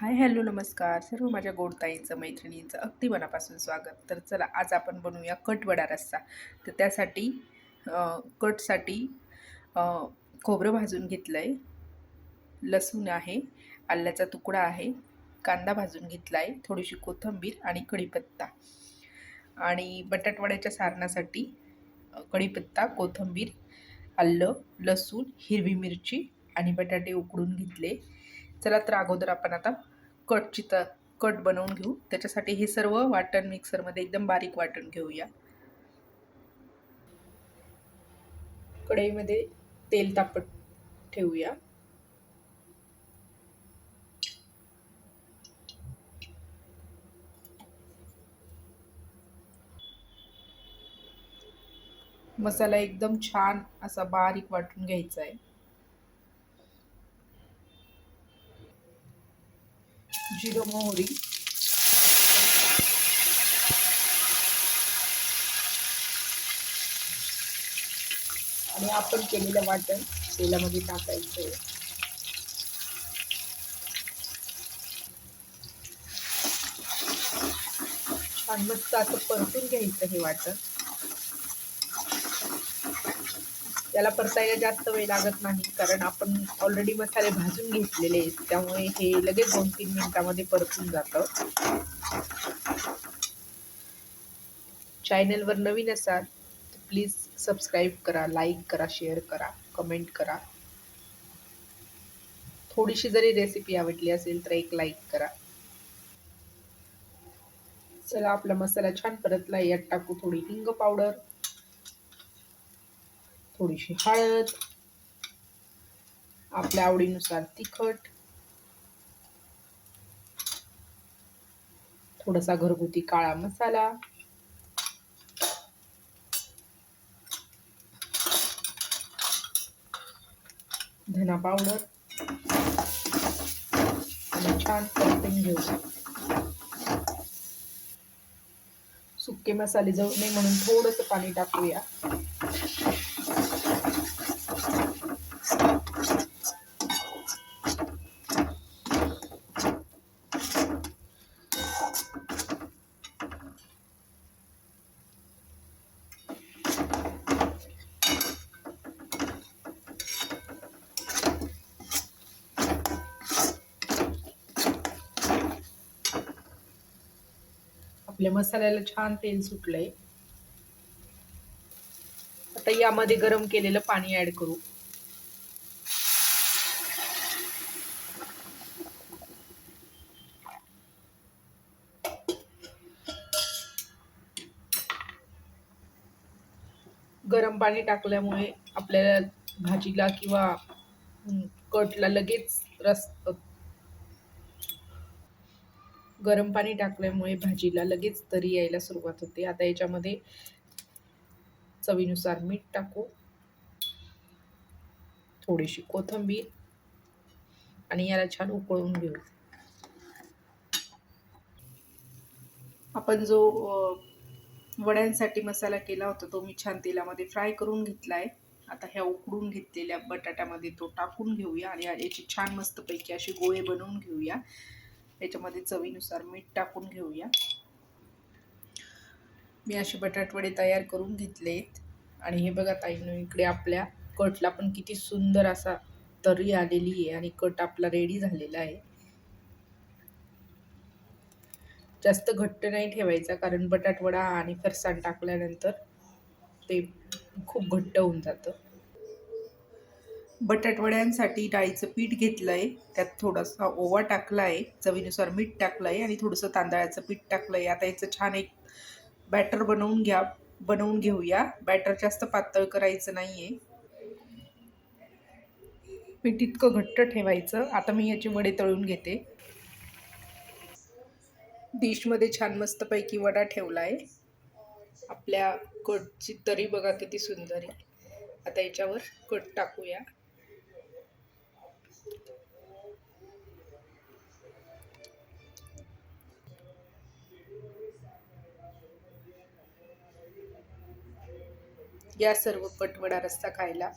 Hi hello नमस्कार. सर्व माझ्या गोडताईंचं मैत्रिणींचं अगदी मनापासून स्वागत. तर चला आज आपण बनवूया कटवडा रस्सा. तर त्यासाठी कटसाठी खोबरं भाजून घेतलं आहे लसूण आहे आल्याचा तुकडा आहे कांदा भाजून घेतला आहे थोडीशी कोथिंबीर आणि कढीपत्ता. आणि बटाटवड्याच्या सारणासाठी कढीपत्ता कोथिंबीर आलं लसूण हिरवी मिरची आणि बटाटे उकडून घेतले. चला तर अगोदर आपण आता कटची त कट बनवून घेऊ. त्याच्यासाठी हे सर्व वाटण मिक्सरमध्ये एकदम बारीक वाटण घेऊया. कढईमध्ये तेल तापत ठेवूया. मसाला एकदम छान असा बारीक वाटून घ्यायचा आहे. जिरं मोहरी. आणि आपण केलेलं वाटण तेलामध्ये टाकायचं आहे छान मस्त असं परतून घ्यायचं हे वाटण. त्याला परतायला जास्त वेळ लागत नाही कारण आपण ऑलरेडी मसाले भाजून घेतलेले आहेत त्यामुळे हे लगेच दोन तीन मिनिटामध्ये परतून जातं. चॅनलवर नवीन असाल तर प्लीज सबस्क्राईब करा लाईक करा शेअर करा कमेंट करा. थोडीशी जरी रेसिपी आवडली असेल तर एक लाईक करा. चला आपला मसाला छान परतला यात टाकू थोडी हिंग पावडर थोडीशी हळद आपल्या आवडीनुसार तिखट थोडासा घरगुती काळा मसाला धना पावडर आणि छान परतून घेऊ. सुके मसाले जळू नये म्हणून थोडंसं पाणी टाकूया. आपल्या मसाल्याला छान तेल सुटलंय. आता यामध्ये गरम केलेलं पाणी ऍड करू. गरम पाणी टाकल्यामुळे आपल्याला भाजीला किंवा कटला लगेच रस गरम पाणी टाकल्यामुळे भाजीला लगेच तरी यायला सुरुवात होते. आता याच्यामध्ये चवीनुसार मीठ टाकू थोडीशी कोथिंबीर आणि याला छान उकळून घेऊ. आपण जो वड्यांसाठी मसाला केला होता तो मी छान तेलामध्ये फ्राय करून घेतलाय. आता ह्या उकडून घेतलेल्या बटाट्यामध्ये तो टाकून घेऊया आणि याची छान मस्तपैकी अशी गोळे बनवून घेऊया. याच्यामध्ये चवीनुसार मीठ टाकून घेऊया. मी असे बटाटवडे तयार करून घेतलेत. आणि हे बघा ताईनो इकडे आपल्या कटला पण किती सुंदर असा तरी आलेली आहे आणि कट आपला रेडी झालेला आहे. जास्त घट्ट नाही ठेवायचा कारण बटाटवडा आणि फरसाण टाकल्यानंतर ते खूप घट्ट होऊन जातं. बटाटवड्यांसाठी डाळीचं पीठ घेतलं आहे त्यात थोडासा ओवा टाकला आहे चवीनुसार मीठ टाकलं आहे आणि थोडंसं तांदळाचं पीठ टाकलं आहे आता याचं छान एक बॅटर बनवून घ्या बनवून घेऊया. बॅटर जास्त पातळ करायचं नाही आहे पीठ इतकं घट्ट ठेवायचं. आता मी याचे वडे तळून घेते. डिशमध्ये छान मस्तपैकी वडा ठेवला आहे आपल्या कटची तरी बघा किती सुंदर आहे. आता याच्यावर कट टाकूया. या सर्व पटवडा रस्ता खायला.